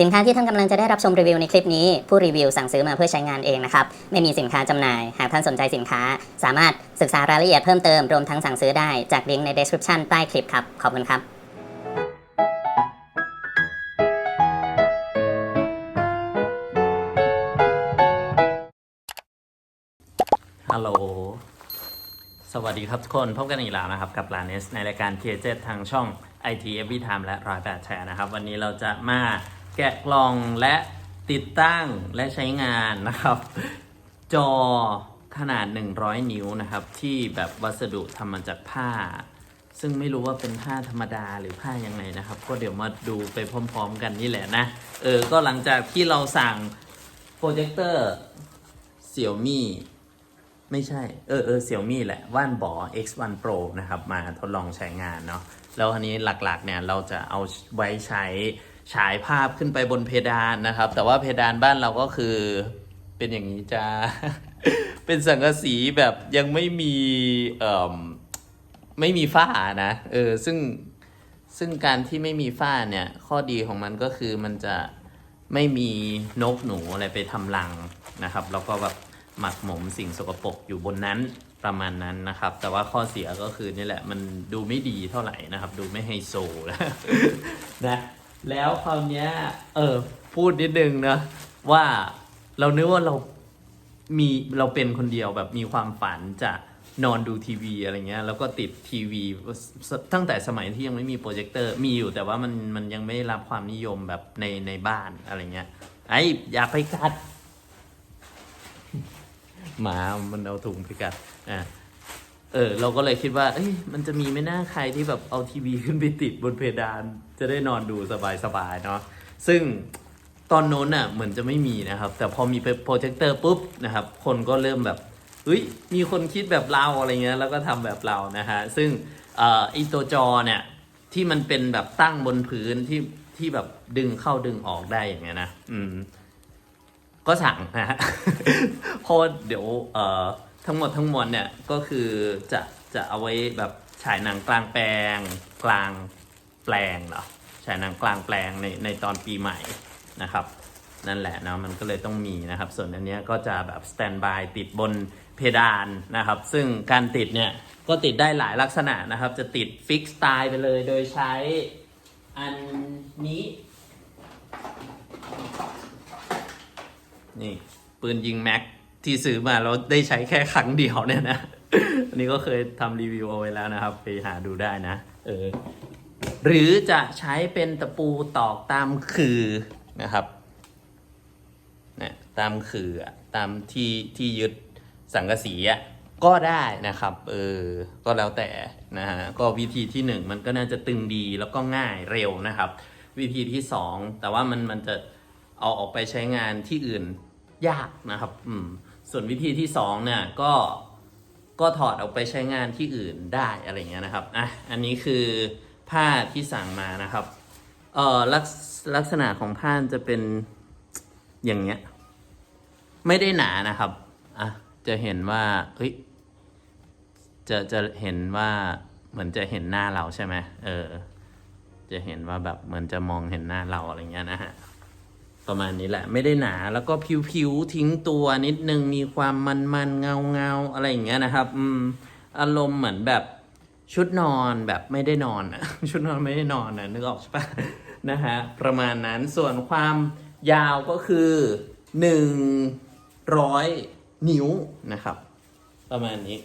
สินค้าที่ท่านกำลังจะได้รับชมรีวิวในคลิปนี้ ผู้รีวิวสั่งซื้อมาเพื่อใช้งานเองนะครับ ไม่มีสินค้าจำหน่าย หากท่านสนใจสินค้า สามารถศึกษารายละเอียดเพิ่มเติม รวมทั้งสั่งซื้อได้จากลิงก์ใน description ใต้คลิปครับ ขอบคุณครับฮัลโหล สวัสดีครับทุกคน พบกันอีกแล้วนะครับ กับลานเนสในรายการ t เทางช่อง IT Every Time และร้อยแปดแชร์นะครับ วันนี้เราจะมาแกะกล่องและติดตั้งและใช้งานนะครับ จอขนาด 100 นิ้วนะครับ ที่แบบวัสดุทำมาจากผ้า ซึ่งไม่รู้ว่าเป็นผ้าธรรมดาหรือผ้ายังไงนะครับ ก็เดี๋ยวมาดูไปพร้อมๆกันนี่แหละนะ เออ ก็หลังจากที่เราสั่งโปรเจคเตอร์เสี่ยวมี่ไม่ใช่ เออเออเสี่ยวมี่แหละว่านบอ X1 Pro นะครับ มาทดลองใช้งานเนาะ แล้วอันนี้หลักๆเนี่ยเราจะเอาไว้ใช้ฉายภาพขึ้นไปบนเพดานนะครับ แต่ว่าเพดานบ้านเราก็คือเป็นอย่างนี้จ้า เป็นสังกะสีแบบยังไม่มีเอ่อไม่มีฝ้านะ เออ ซึ่งซึ่งการที่ไม่มีฝ้าเนี่ย ข้อดีของมันก็คือมันจะไม่มีนกหนูอะไรไปทำรังนะครับ แล้วก็แบบหมักหมมสิ่งสกปรกอยู่บนนั้น ประมาณนั้นนะครับ แต่ว่าข้อเสียก็คือนี่แหละมันดูไม่ดีเท่าไหร่นะครับ ดูไม่ไฮโซนะนะแล้วคราวเนี้ยเออพูดนิดนึงนะว่าเรานึกว่าเรามีเราเป็นคนเดียวแบบมีความฝันจะนอนดูทีวีอะไรเงี้ยแล้วก็ติดทีวีตั้งแต่สมัยที่ยังไม่มีโปรเจคเตอร์มีอยู่แต่ว่ามันมันยังไม่รับความนิยมแบบในในบ้านอะไรเงี้ยไอ้อย่าไปกัดหมามันเอาถุงไปกัด อะเออเราก็เลยคิดว่าเอ้ยมันจะมีไม่น่าใครที่แบบเอาทีวีขึ้นไปติดบนเพดาน จะได้นอนดูสบายๆเนาะซึ่งตอนโน้นน่ะเหมือนจะไม่มีนะครับ แต่พอมีโปรเจคเตอร์ปุ๊บนะครับ คนก็เริ่มแบบเฮ้ยมีคนคิดแบบเราอะไรเงี้ยแล้วก็ทำแบบเรานะฮะซึ่งเอ่อไอตัวจอเนี่ยที่มันเป็นแบบตั้งบนพื้นที่ที่แบบดึงเข้าดึงออกได้อย่างเงี้ยนะอืมก็สั่งนะฮะเพราะเดี๋ยวเอ่อ ทั้งหมดทั้งมวลเนี่ยก็คือจะจะเอาไว้แบบฉายหนังกลางแปลงกลางแปลงเหรอฉายหนังกลางแปลงในในตอนปีใหม่นะครับ นั่นแหละนะมันก็เลยต้องมีนะครับ ส่วนอันนี้ก็จะแบบสแตนบายติดบนเพดานนะครับ ซึ่งการติดเนี่ยก็ติดได้หลายลักษณะนะครับ จะติดฟิกสไตล์ไปเลยโดยใช้อันนี้ นี่ ปืนยิงแม็ก ที่ซื้อมาแล้วได้ใช้แค่ครั้งเดียวเนี่ยนะ อันนี้ก็เคยทำรีวิวเอาไว้แล้วนะครับ ไปหาดูได้นะ เออ หรือจะใช้เป็นตะปูตอกตามคือนะครับนี่ตามคืออะตามที่ที่ยึดสังกะสีอะก็ได้นะครับ เออ ก็แล้วแต่นะฮะ ก็วิธีที่หนึ่งมันก็น่าจะตึงดีแล้วก็ง่ายเร็วนะครับ วิธีที่สองแต่ว่ามันมันจะเอาออกไปใช้งานที่อื่นยากนะครับ อืม ส่วนวิธีที่สองเนี่ยก็ก็ถอดออกไปใช้งานที่อื่นได้อะไรเงี้ยนะครับอะอันนี้คือผ้าที่สั่งมานะครับเอ่อลักลักษณะของผ้าจะเป็นอย่างเงี้ยไม่ได้หนานะครับอะจะเห็นว่าเฮ้ยจะจะเห็นว่าเหมือนจะเห็นหน้าเราใช่ไหมเออจะเห็นว่าแบบเหมือนจะมองเห็นหน้าเราอะไรเงี้ยนะฮะ ประมาณนี้แหละ ไม่ได้หนาแล้วก็ผิวๆทิ้งตัวนิดนึงมีความมันๆเงาเงาๆอะไรอย่างเงี้ยนะครับอืมอารมณ์เหมือนแบบชุดนอนแบบไม่ได้นอนอะชุดนอนไม่ได้นอนนะนึกออกใช่ปะนะฮะประมาณนั้นส่วนความยาวก็คือหนึ่งร้อยนิ้วนะครับ ประมาณนี้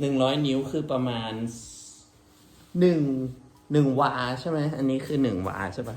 หนึ่งร้อยนิ้วคือประมาณหนึ่งหนึ่งวาใช่ไหมอันนี้คือหนึ่งวาใช่ปะ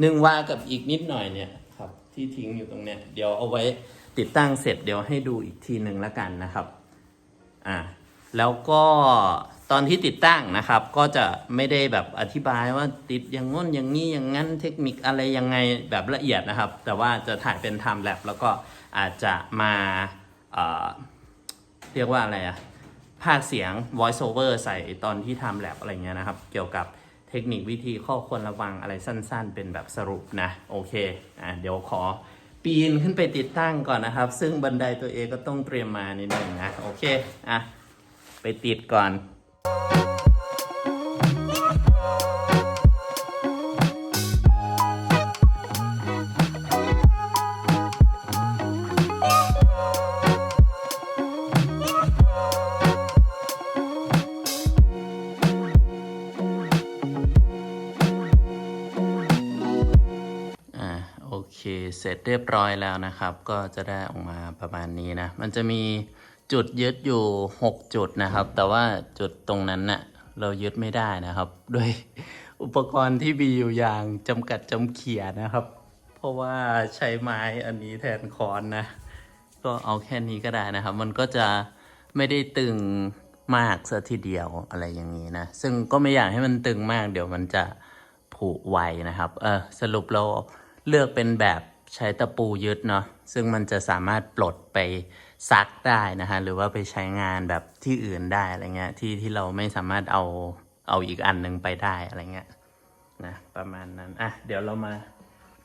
หนึ่งวากับอีกนิดหน่อยเนี่ยครับที่ทิ้งอยู่ตรงเนี้ยเดี๋ยวเอาไว้ติดตั้งเสร็จเดี๋ยวให้ดูอีกทีหนึ่งแล้วกันนะครับอ่าแล้วก็ตอนที่ติดตั้งนะครับ ก็จะไม่ได้แบบอธิบายว่าติดอย่างง้นอย่างนี้อย่างนั้นเทคนิคอะไรยังไงแบบละเอียดนะครับ แต่ว่าจะถ่ายเป็น time lapse แล้วก็อาจจะมาเอ่อเรียกว่าอะไรอะภาคเสียง voice over ใส่ตอนที่ทำ lab อะไรเงี้ยนะครับ เกี่ยวกับ เทคนิควิธีข้อควรระวังอะไรสั้นๆ เป็นแบบสรุปนะโอเคอะเดี๋ยวขอปีนขึ้นไปติดตั้งก่อนนะครับ ซึ่งบันไดตัวเองก็ต้องเตรียมมานิดนึงนะ โอเค อะ ไปติดก่อน เสร็จเรียบร้อยแล้วนะครับ ก็จะได้ออกมาประมาณนี้นะ มันจะมีจุดยึดอยู่ 6 จุดนะครับ แต่ว่าจุดตรงนั้นน่ะเรายึดไม่ได้นะครับ ด้วยอุปกรณ์ที่มีอยู่อย่างจำกัดจำเขียนะครับ เพราะว่าใช้ไม้อันนี้แทนค้อนนะ ก็เอาแค่นี้ก็ได้นะครับ มันก็จะไม่ได้ตึงมากซะทีเดียวอะไรอย่างนี้นะ ซึ่งก็ไม่อยากให้มันตึงมาก เดี๋ยวมันจะผุไวนะครับ เออสรุปเรา เลือกเป็นแบบใช้ตะปูยึดเนาะซึ่งมันจะสามารถปลดไปซักได้นะฮะหรือว่าไปใช้งานแบบที่อื่นได้อะไรเงี้ยที่ที่เราไม่สามารถเอาเอาอีกอันหนึงไปได้อะไรเงี้ยนะประมาณนั้นอะเดี๋ยวเรามา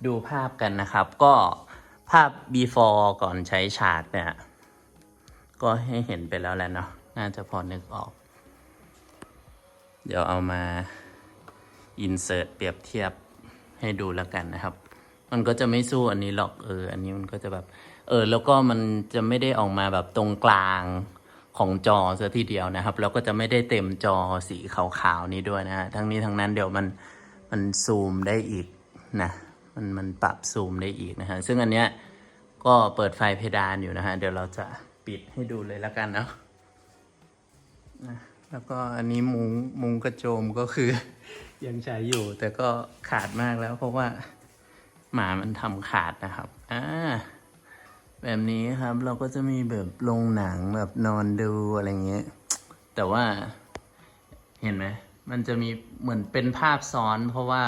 ดูภาพกันนะครับ ก็ภาพ before ก่อนใช้ฉากเนี่ย ก็ให้เห็นไปแล้วแหละเนาะน่าจะพอนึกออก เดี๋ยวเอามา insert เปรียบเทียบให้ดูแล้วกันนะครับ มันก็จะไม่สู้อันนี้หรอกเออ อันนี้มันก็จะแบบ เออ แล้วก็มันจะไม่ได้ออกมาแบบตรงกลางของจอซะทีเดียวนะครับ แล้วก็จะไม่ได้เต็มจอสีขาวๆนี้ด้วยนะฮะทั้งนี้ทั้งนั้นเดี๋ยวมันมันซูมได้อีกนะมันมันปรับซูมได้อีกนะฮะซึ่งอันเนี้ยก็เปิดไฟเพดานอยู่นะฮะเดี๋ยวเราจะปิดให้ดูเลยแล้วกันเนาะนะแล้วก็อันนี้มุงมุงกระโจมก็คือยังใช้อยู่แต่ก็ขาดมากแล้วเพราะว่า หมามันทำขาดนะครับ อ่า แบบนี้ครับเราก็จะมีแบบโรงหนังแบบนอนดูอะไรเงี้ย แต่ว่า เห็นไหม มันจะมีเหมือนเป็นภาพซ้อน เพราะว่า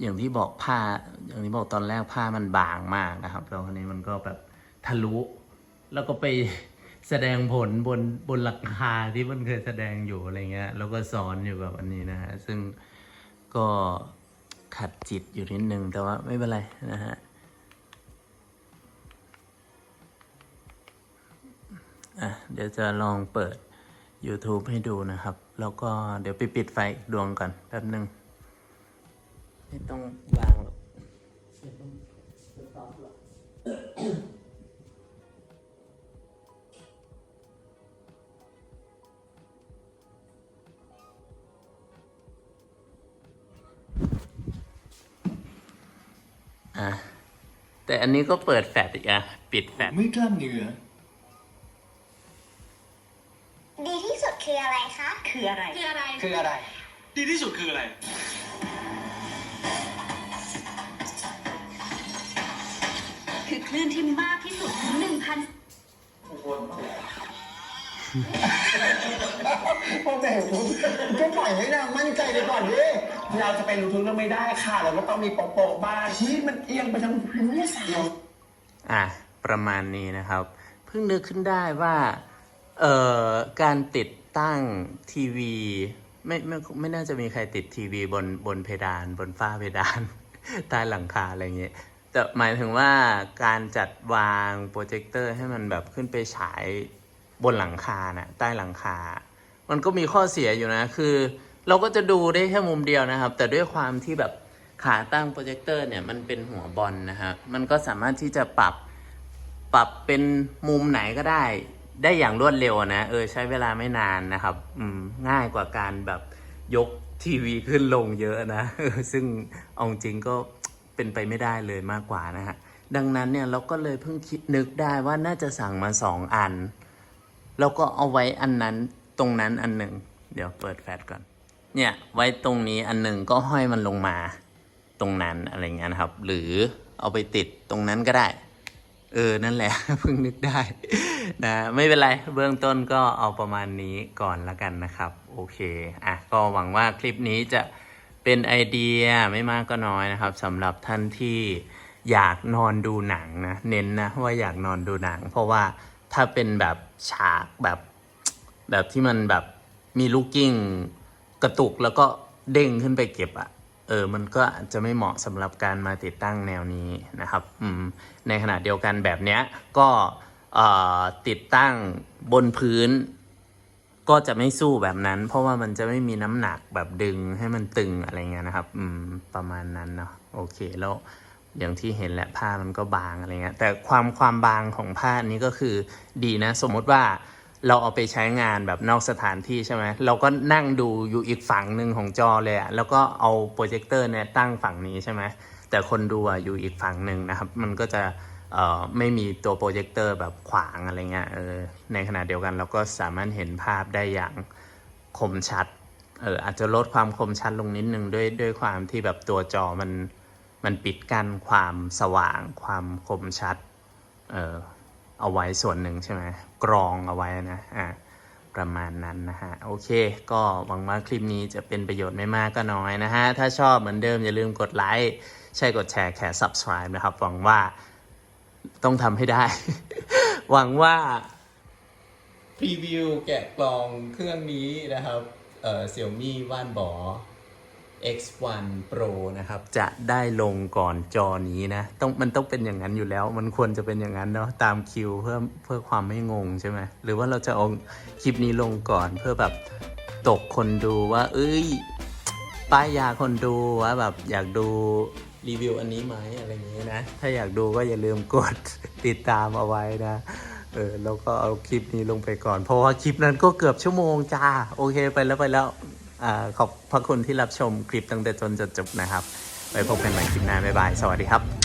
อย่างที่บอกผ้า อย่างที่บอกตอนแรกผ้ามันบางมากนะครับ แล้วคราวนี้มันก็แบบทะลุ แล้วก็ไปแสดงผลบนบนหลังคาที่มันเคยแสดงอยู่อะไรเงี้ย แล้วก็ซ้อนอยู่กับอันนี้นะฮะ ซึ่งก็ ขัดจิตอยู่นิดนึงแต่ว่าไม่เป็นไรนะฮะอะเดี๋ยวจะลองเปิด YouTube ให้ดูนะครับ แล้วก็เดี๋ยวไปปิดไฟดวงก่อนแป๊บหนึ่งไม่ต้องวางหรอก แต่อันนี้ก็เปิดแฟลชอีกอะปิดแฟลชไม่กล้ามเนื้อดีที่สุดคืออะไรคะ คืออะไร คืออะไร คืออะไร ดีที่สุดคืออะไร คือคลื่นที่มากที่สุดหนึ่งพันพ่อแม่ผมก็ปล่อยให้นางมั่นใจไปก่อนดิ เราจะไปรู้ทุกเรื่องไม่ได้ค่ะ เราก็ต้องมีโปะบ้างนี่มันเอียงไปทางวิทยาศาสตร์อะประมาณนี้นะครับ เพิ่งนึกขึ้นได้ว่าเอ่อการติดตั้งทีวีไม่ไม่ไม่น่าจะมีใครติดทีวีบนบนเพดาน บนฝ้าเพดานใต้หลังคาอะไรเงี้ยแต่หมายถึงว่าการจัดวางโปรเจคเตอร์ให้มันแบบขึ้นไปฉายบนหลังคานะใต้หลังคา มันก็มีข้อเสียอยู่นะคือ เราก็จะดูได้แค่มุมเดียวนะครับ แต่ด้วยความที่แบบขาตั้งโปรเจคเตอร์เนี่ยมันเป็นหัวบอลนะฮะมันก็สามารถที่จะปรับปรับเป็นมุมไหนก็ได้ ได้อย่างรวดเร็วนะเออใช้เวลาไม่นานนะครับ อืมง่ายกว่าการแบบยกทีวีขึ้นลงเยอะนะซึ่งเอาจริงก็เป็นไปไม่ได้เลยมากกว่านะฮะดังนั้นเนี่ยเราก็เลยเพิ่งคิดนึกได้ว่าน่าจะสั่งมาสองอัน แล้วก็เอาไว้อันนั้นตรงนั้นอันหนึ่ง เดี๋ยวเปิดแฟลชก่อน เนี่ยไว้ตรงนี้อันหนึ่งก็ห้อยมันลงมาตรงนั้นอะไรเงี้ยนะครับ หรือเอาไปติดตรงนั้นก็ได้ เออนั่นแหละเพิ่งนึกได้นะไม่เป็นไรเบื้องต้นก็เอาประมาณนี้ก่อนละกันนะครับ โอเคอะก็หวังว่าคลิปนี้จะเป็นไอเดียไม่มากก็น้อยนะครับสำหรับท่านที่อยากนอนดูหนังนะเน้นนะว่าอยากนอนดูหนัง เพราะว่าถ้าเป็นแบบฉากแบบแบบที่มันแบบมีลูกกิ้ง กระตุกแล้วก็เด้งขึ้นไปเก็บอะเออ มันก็จะไม่เหมาะสำหรับการมาติดตั้งแนวนี้นะครับในขณะเดียวกันแบบเนี้ยก็ติดตั้งบนพื้น ก็จะไม่สู้แบบนั้น เพราะว่ามันจะไม่มีน้ำหนักแบบดึงให้มันตึงอะไรเงี้ยนะครับ อืม ประมาณนั้นเนาะโอเคแล้วอย่างที่เห็นแหละผ้ามันก็บางอะไรเงี้ยแต่ความความบางของผ้านี้ก็คือดีนะ สมมติว่า เราเอาไปใช้งานแบบนอกสถานที่ใช่ไหมเราก็นั่งดูอยู่อีกฝั่งหนึ่งของจอเลยอะแล้วก็เอาโปรเจคเตอร์เนี่ยตั้งฝั่งนี้ใช่ไหมแต่คนดูอะอยู่อีกฝั่งหนึ่งนะครับ มันก็จะเอ่อไม่มีตัวโปรเจคเตอร์แบบขวางอะไรเงี้ยเออในขณะเดียวกันเราก็สามารถเห็นภาพได้อย่างคมชัดเอออาจจะลดความคมชัดลงนิดนึงด้วยด้วยความที่แบบตัวจอมันมันปิดกั้นความสว่างความคมชัดเออ เอาไว้ส่วนหนึ่งใช่ไหมกรองเอาไว้นะอ่าประมาณนั้นนะฮะ โอเค ก็หวังว่าคลิปนี้จะเป็นประโยชน์ไม่มากก็น้อยนะฮะ ถ้าชอบเหมือนเดิม อย่าลืมกดไลค์ใช่กดแชร์แค่ subscribe นะครับ หวังว่าต้องทำให้ได้ หวังว่าพรีวิวแกะกล่องเครื่องนี้นะครับ เอ่อ Xiaomi ว่านบอ X1 Pro นะครับ จะได้ลงก่อนจอนี้นะ ต้องมันต้องเป็นอย่างนั้นอยู่แล้ว มันควรจะเป็นอย่างนั้นเนาะตามคิวเพื่อเพื่อความไม่งงใช่ไหมหรือว่าเราจะเอาคลิปนี้ลงก่อนเพื่อแบบตกคนดูว่า เอ้ย ป้ายยาคนดูว่าแบบอยากดูรีวิวอันนี้ไหมอะไรอย่างเงี้ยนะ ถ้าอยากดูก็อย่าลืมกดติดตามเอาไว้นะเออแล้วก็เอาคลิปนี้ลงไปก่อน เพราะว่าคลิปนั้นก็เกือบชั่วโมงจ้า โอเคไปแล้วไปแล้ว ขอบพระคุณที่รับชมคลิปตั้งแต่จนจนจบนะครับไว้พบกันใหม่คลิปหน้าบ๊ายบาย สวัสดีครับ